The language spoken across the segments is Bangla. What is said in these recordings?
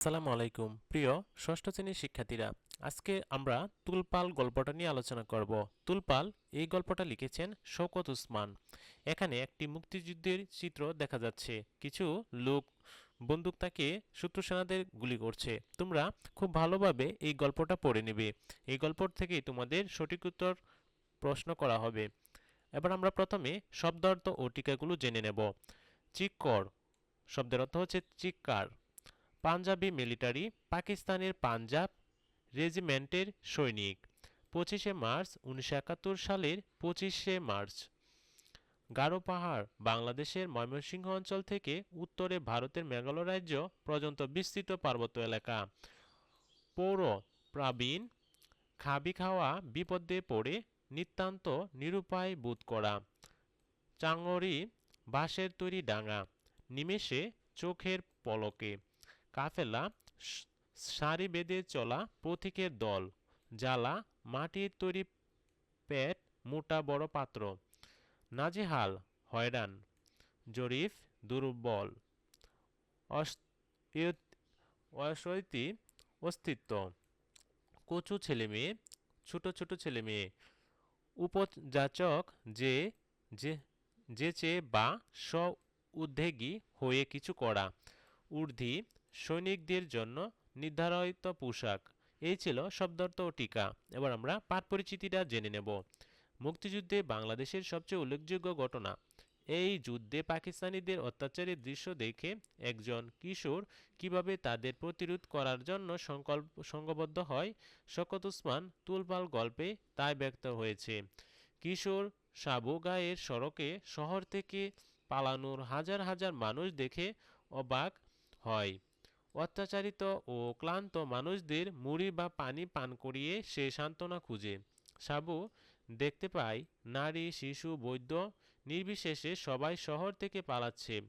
আসসালামু আলাইকুম। প্রিয় ষষ্ঠ শ্রেণির শিক্ষার্থীরা, আজকে আমরা তুলপাল গল্পটা নিয়ে আলোচনা করব। তুলপাল এই গল্পটা লিখেছেন শওকত উসমান। এখানে একটি মুক্তিযুদ্ধের চিত্র দেখা যাচ্ছে। কিছু লোক, বন্দুক তাকে শত্রু সেনাদের গুলি করছে। তোমরা খুব ভালোভাবে এই গল্পটা পড়ে নেবে। এই গল্প থেকেই তোমাদের সঠিক উত্তর প্রশ্ন করা হবে। এবার আমরা প্রথমে শব্দার্থ ও টিকাগুলো জেনে নেব। চিক্কর, শব্দের অর্থ হচ্ছে চিৎকার পাঞ্জাবি মিলিটারি, পাকিস্তানের পাঞ্জাব রেজিমেন্টের সৈনিক। পঁচিশে মার্চ উনিশশো একাত্তর সালের পঁচিশে মার্চ। গারো পাহাড় বাংলাদেশের ময়মনসিংহ অঞ্চল থেকে উত্তরে ভারতের মেঘালয় রাজ্য পর্যন্ত বিস্তৃত পার্বত্য এলাকা। পৌর প্রাবীণ খাবি খাওয়া বিপদে পড়ে নিতান্ত নিরুপায় বোধ করা। চাঙরি বাঁশের তৈরি ডাঙা, নিমেষে চোখের পলকে। কাফেলা সারি বেঁধে চলা পথিকের দল। জ্বালা, মাটির তৈরি পেট, মোটা বড় পাত্র। নাজেহাল, হয়রান। জরিফ, দুর্বল। অস- অসৈতি, অস্তিত্ব। কচু ছেলে মেয়ে, ছোট ছোট ছেলে মেয়ে। উপযাচক যে যে চেয়ে বা স্ব উদ্যোগী হয়ে কিছু করা। ঊর্ধ্বি সৈনিকদের জন্য নির্ধারিত পোশাক। এই ছিল শব্দার্থ ও টিকা। এবার আমরা পাঠ পরিচিতিটা জেনে নেব। মুক্তিযুদ্ধে বাংলাদেশের সবচেয়ে উল্লেখযোগ্য ঘটনা। এই যুদ্ধে পাকিস্তানিদের অত্যাচারের দৃশ্য দেখে একজন কিশোর কীভাবে তাদের প্রতিরোধ করার জন্য সংকল্প সংঘবদ্ধ হয়, শকত উসমান তুলপাল গল্পে তাই ব্যক্ত হয়েছে। কিশোর সাবু গায়ের সড়কে শহর থেকে পালানোর হাজার হাজার মানুষ দেখে অবাক হয়। অত্যাচারিত ও ক্লান্ত মানুষদের মুড়ি বা পানি পান করিয়ে সে সান্ত্বনা খুঁজে। সাবু, দেখতে পায় নারী, শিশু, বৈদ্য নির্বিশেষে সবাই শহর থেকে পালাচ্ছে।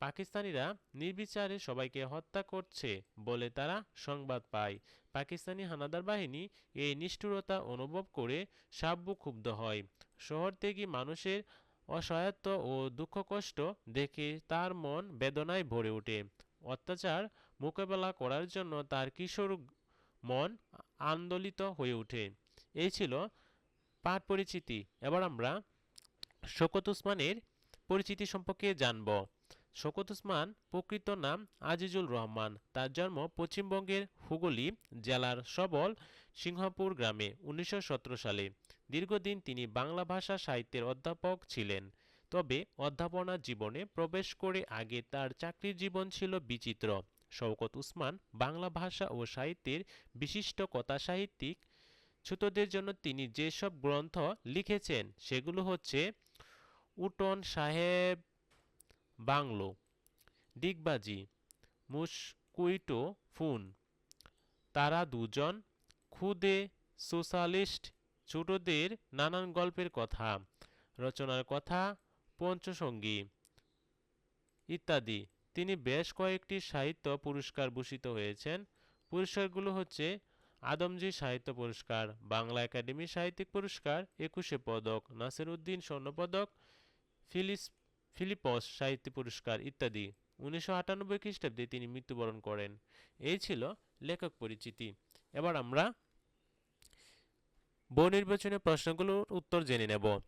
পাকিস্তানিরা নির্বিচারে সবাইকে হত্যা করছে বলে তারা সংবাদ পায়। পাকিস্তানি হানাদার বাহিনী এই নিষ্ঠুরতা অনুভব করে সাব্বু ক্ষুব্ধ হয়। শহর থেকে মানুষের অসহায়ত্ব ও দুঃখ কষ্ট দেখে তার মন বেদনায় ভরে ওঠে। অত্যাচার মোকাবেলা করার জন্য তার কিশোর মন আন্দোলিত হয়ে ওঠে। এই ছিল পাঠ পরিচিতি। এবার আমরা শকত উসমানের পরিচিতি সম্পর্কে জানব। শকত উসমান প্রকৃত নাম আজিজুল রহমান। তার জন্ম পশ্চিমবঙ্গের হুগলি জেলার সবল সিংহপুর গ্রামে উনিশশো সতেরো সালে। দীর্ঘদিন তিনি বাংলা ভাষা সাহিত্যের অধ্যাপক ছিলেন। তবে অধ্যাপনা জীবনে প্রবেশ করে আগে তার চাকরির জীবন ছিল বিচিত্র। শওকত উসমান বাংলা ভাষা ও সাহিত্যের বিশিষ্ট কথা সাহিত্যিক। ছোটদের জন্য তিনি যেসব গ্রন্থ লিখেছেন, সেগুলো হচ্ছে উটন সাহেব বাংলো, ডিগবাজি মুসকুইটো ফুন, তারা দুজন, খুদে সোশ্যালিস্ট, ছোটদের নানান গল্পের কথা, রচনার কথা, পঞ্চসঙ্গী ইত্যাদি। তিনি বেশ কয়েকটি সাহিত্য পুরস্কার ভূষিত হয়েছেন। পুরস্কারগুলো হচ্ছে আদমজি সাহিত্য পুরস্কার, বাংলা একাডেমি সাহিত্যিক পুরস্কার, একুশে পদক নাসির নাসিরউদ্দিন স্বর্ণপদক ফিলিস, ফিলিপস সাহিত্য পুরস্কার ইত্যাদি। উনিশশো আটানব্বই খ্রিস্টাব্দে তিনি মৃত্যুবরণ করেন। এই ছিল লেখক পরিচিতি। এবার আমরা বহু নির্বাচনী প্রশ্নগুলোর উত্তর জেনে নেব।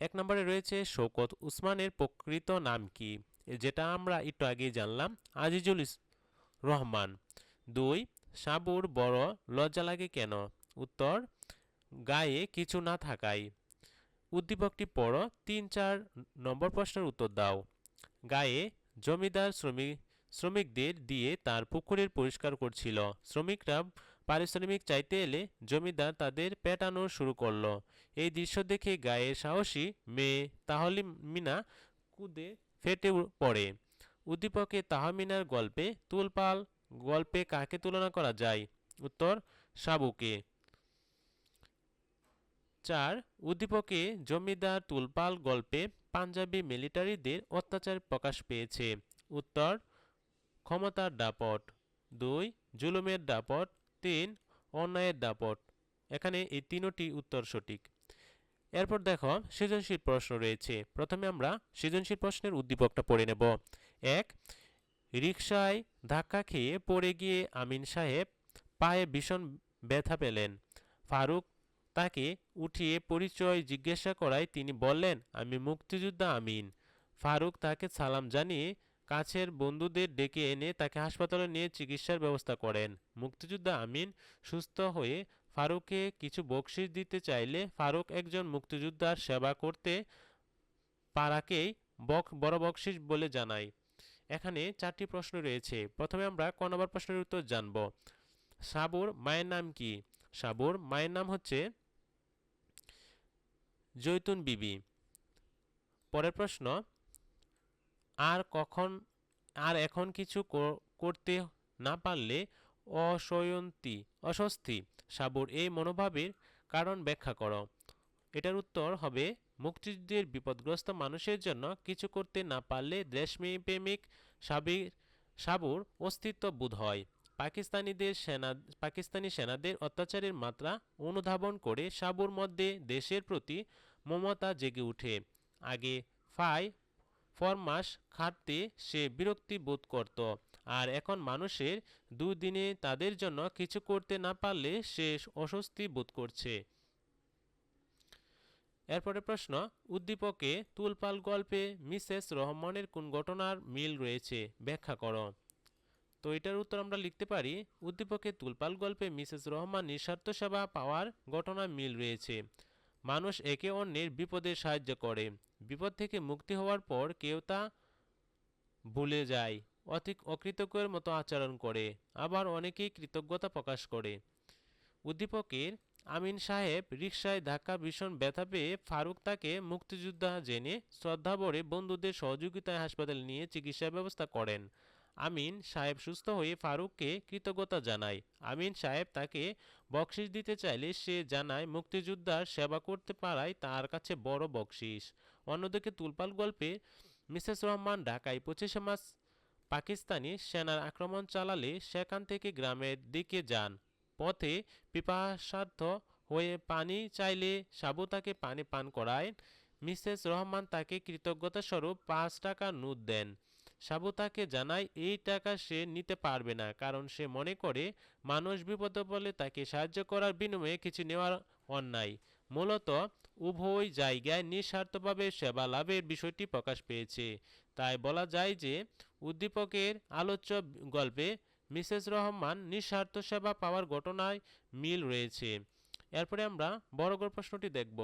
এক নম্বরে রয়েছে শৌকত উসমানের প্রকৃত নাম কি? যেটা আমরা একটু আগেই জানলাম, আজিজুল রহমান। দুই, সাবুর বড় লজ্জা লাগে কেন? উত্তর, গায়ে কিছু না থাকায়। উদ্দীপকটি পড়ো, তিন চার নম্বর প্রশ্নের উত্তর দাও। গায়ে জমিদার শ্রমিক শ্রমিকদের দিয়ে তার পুকুরের পরিষ্কার করছিল। শ্রমিকরা পারিশ্রমিক চাইতে এলে জমিদার তাদের পেটানো শুরু করল। এই দৃশ্য দেখে গায়ের সাহসী মেয়ে তাহলে মিনা কুদে ফেটে পড়ে। উদ্দীপকে তাহমিনার গল্পে তুলপাল, গল্পে কাকে তুলনা করা যায়? উত্তর সাবুকে চার, উদ্দীপকে জমিদার তুলপাল গল্পে পাঞ্জাবি মিলিটারিদের অত্যাচার প্রকাশ পেয়েছে। উত্তর, ক্ষমতার দাপট। দুই, জুলুমের দাপট। তিন, অন্যায়ের দাপট। এখানে এই তিনোটি উত্তর সঠিক। এরপর দেখো, সৃজনশীল প্রশ্ন রয়েছে। প্রথমে আমরা সৃজনশীল প্রশ্নের উদ্দীপকটা পড়ে নেব। এক, রিকশায় ধাক্কা খেয়ে পড়ে গিয়ে আমিন সাহেব পায়ে ভীষণ ব্যথা পেলেন। ফারুক তাকে উঠিয়ে পরিচয় জিজ্ঞাসা করায় তিনি বললেন, আমি মুক্তিযোদ্ধা আমিন। ফারুক তাকে সালাম জানিয়ে কাছের বন্ধুদের ডেকে এনে তাকে হাসপাতালে নিয়ে চিকিৎসার ব্যবস্থা করেন। মুক্তিযোদ্ধা আমিন সুস্থ হয়ে ফারুককে কিছু বকশিস দিতে চাইলে ফারুক একজন মুক্তিযোদ্ধার সেবা করতে পারাকেই বক, বড় বকশিস বলে জানায়। এখানে চারটি প্রশ্ন রয়েছে। প্রথমে আমরা ক নম্বর প্রশ্নের উত্তর জানব। সাবুর মায়ের নাম কি? সাবুর মায়ের নাম হচ্ছে জৈতুন বিবি। পরের প্রশ্ন, আর কখন, আর এখন কিছু করতে না পারলে অসয়ন্তি, অস্বস্তি। সাবুর এই মনোভাবের কারণ ব্যাখ্যা করো। এটার উত্তর হবে, মুক্তিযুদ্ধের বিপদগ্রস্ত মানুষের জন্য কিছু করতে না পারলে দেশপ্রেমিক সাবির, সাবুর অস্তিত্ব বোধ হয়। পাকিস্তানিদের সেনা, পাকিস্তানি সেনাদের অত্যাচারের মাত্রা অনুধাবন করে সাবুর মধ্যে দেশের প্রতি মমতা জেগে ওঠে। আগে ফাই ফরমাস খাটতে সে বিরক্তি বোধ করত। আর এখন মানুষের দুদিনে তাদের জন্য কিছু করতে না পারলে সে অস্বস্তি বোধ করছে। এরপরে প্রশ্ন, উদ্দীপকে তুলপাল গল্পে মিসেস রহমানের কোন ঘটনার মিল রয়েছে? ব্যাখ্যা করো। তো এটার উত্তর আমরা লিখতে পারি, উদ্দীপকে তুলপাল গল্পে মিসেস রহমান নিঃস্বার্থ সেবা পাওয়ার ঘটনা মিল রয়েছে। মানুষ একে অন্যের বিপদে সাহায্য করে। বিপদ থেকে মুক্তি হওয়ার পর কেউ তা ভুলে যায়। অকৃতজ্ঞের মতো আচরণ করে, আবার অনেকেই কৃতজ্ঞতা প্রকাশ করে। উদ্দীপকের আমিন সাহেব রিকশায় ধাক্কা ভীষণ ব্যথা পেয়ে ফারুক তাকে মুক্তিযোদ্ধা জেনে শ্রদ্ধাভরে বন্ধুদের সহযোগিতায় হাসপাতালে নিয়ে চিকিৎসা ব্যবস্থা করেন। আমিন সাহেব সুস্থ হয়ে ফারুককে কৃতজ্ঞতা জানায়। আমিন সাহেব তাকে বকশিস দিতে চাইলে সে জানায়, মুক্তিযোদ্ধার সেবা করতে পারায় তার কাছে বড় বকশিস অন্যদিকে তুলপাল গল্পে মিসেস রহমান ঢাকায় পঁচিশে মার্চ পাকিস্তানি সেনার আক্রমণ চালালে সেখান থেকে গ্রামের দিকে যান। পথে পিপাসার্থ হয়ে পানি চাইলে সাবু তাকে পানি পান করায়। মিসেস রহমান তাকে কৃতজ্ঞতা স্বরূপ পাঁচ টাকা নোট দেন। সাবু তাকে জানায়, এই টাকা সে নিতে পারবে না, কারণ সে মনে করে মানুষ বিপদে বলে তাকে সাহায্য করার বিনিময়ে কিছু নেওয়ার অন্যায়। মূলত উভয় জায়গায় নিঃস্বার্থভাবে সেবা লাভের বিষয়টি প্রকাশ পেয়েছে। তাই বলা যায় যে উদ্দীপকের আলোচ্য গল্পে মিসেস রহমান নিঃস্বার্থ সেবা পাওয়ার ঘটনায় মিল রয়েছে। এরপরে আমরা বড়গড় প্রশ্নটি দেখব।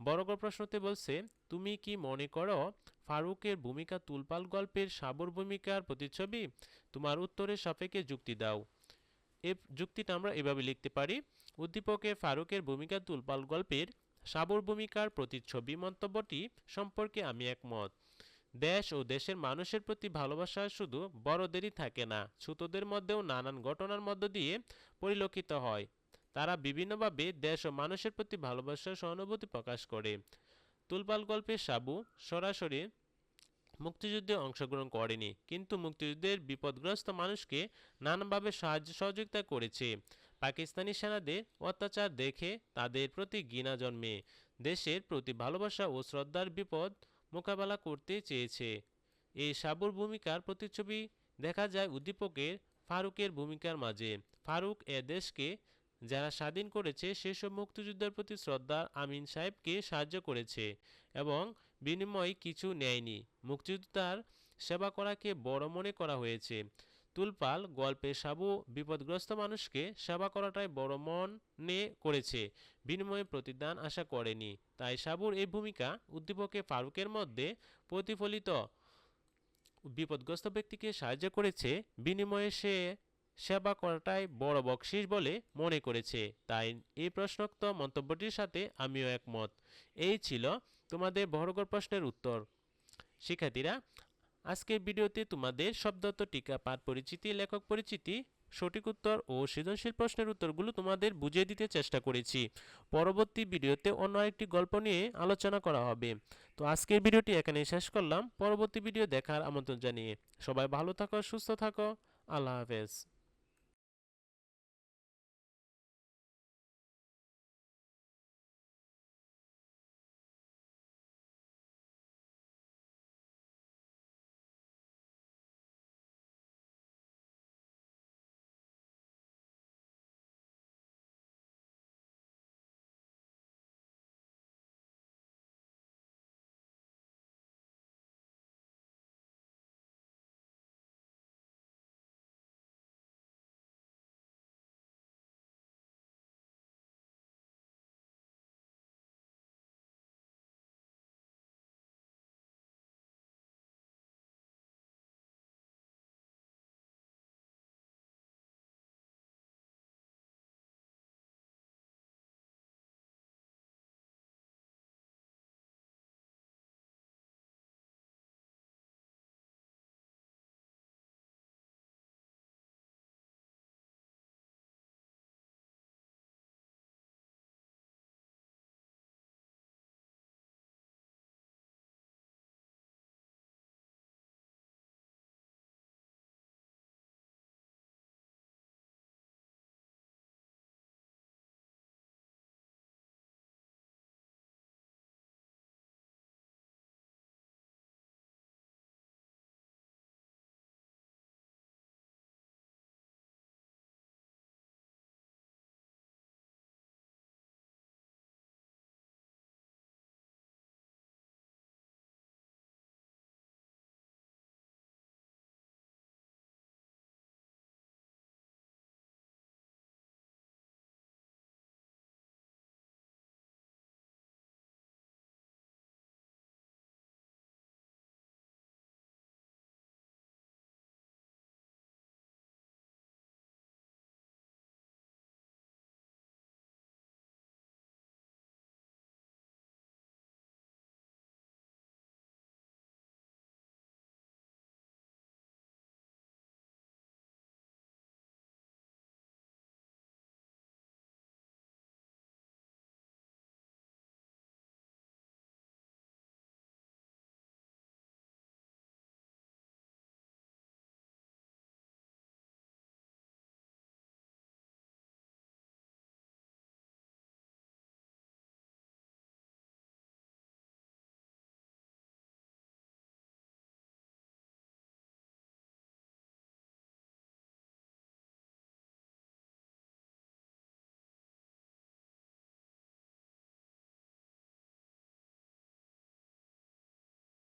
বড়গড় প্রশ্নতে বলছে, তুমি কি মনে করো ফারুকের ভূমিকা তুলপাল গল্পের সাবর ভূমিকার প্রতিচ্ছবি? তোমার উত্তরের সাপেক্ষে যুক্তি দাও। এ যুক্তিটা আমরা এভাবে লিখতে পারি, উদ্দীপকে ফারুকের ভূমিকা তুলপাল গল্পের সাবর ভূমিকার প্রতিচ্ছবি মন্তব্যটি সম্পর্কে আমি একমত। দেশ ও দেশের মানুষের প্রতি ভালোবাসা শুধু বড়দেরই থাকে না, ছোটদের মধ্যেও নানান ঘটনার মধ্য দিয়ে পরিলক্ষিত হয়। তারা বিভিন্নভাবে দেশ ও মানুষের প্রতি ভালোবাসা সহানুভূতি প্রকাশ করে। তুলপাল গল্পে সাবু সরাসরি মুক্তিযুদ্ধে অংশগ্রহণ করেনি, কিন্তু মুক্তিযুদ্ধের বিপদগ্রস্ত মানুষকে নানানভাবে সাহায্য সহযোগিতা করেছে। পাকিস্তানি সেনাদের অত্যাচার দেখে তাদের প্রতি ঘৃণা জন্মে। দেশের প্রতি ভালোবাসা ও শ্রদ্ধার বিপদ মোকাবেলা করতে চেয়েছে। এই সাবুর ভূমিকার প্রতিচ্ছবি দেখা যায় উদ্দীপকের ফারুকের ভূমিকার মাঝে। ফারুক এ দেশকে যারা স্বাধীন করেছে, সেসব মুক্তিযুদ্ধের প্রতি শ্রদ্ধা আমিন সাহেবকে সাহায্য করেছে এবং বিনিময়ে কিছু নেয়নি। মুক্তিযোদ্ধার সেবা করাকে বড় মনে করা হয়েছে। তুলপাল গল্পে সাবু, বিপদগ্রস্ত মানুষকে সেবা করাটাই বড় মনে করেছে। বিনিময়ে প্রতিদান আশা করেনি। তাই সাবুর এই ভূমিকা উদ্দীপকে ফারুকের মধ্যে প্রতিফলিত বিপদগ্রস্ত ব্যক্তিকে সাহায্য করেছে। বিনিময়ে সে সেবা করাটাই বড় বকশিস বলে মনে করেছে। তাই এই প্রশ্নোক্ত মন্তব্যটির সাথে আমিও একমত। এই ছিল তোমাদের বড়গড় প্রশ্নের উত্তর। শিক্ষার্থীরা আজকের ভিডিওতে তোমাদের শব্দত টিকা, পাঠ পরিচিতি, লেখক পরিচিতি, সঠিক উত্তর ও সৃজনশীল প্রশ্নের উত্তরগুলো তোমাদের বুঝিয়ে দিতে চেষ্টা করেছি। পরবর্তী ভিডিওতে অন্য একটি গল্প নিয়ে আলোচনা করা হবে। তো আজকের ভিডিওটি এখানেই শেষ করলাম। পরবর্তী ভিডিও দেখার আমন্ত্রণ জানিয়ে সবাই ভালো থাকো, সুস্থ থাকো। আল্লাহ হাফেজ।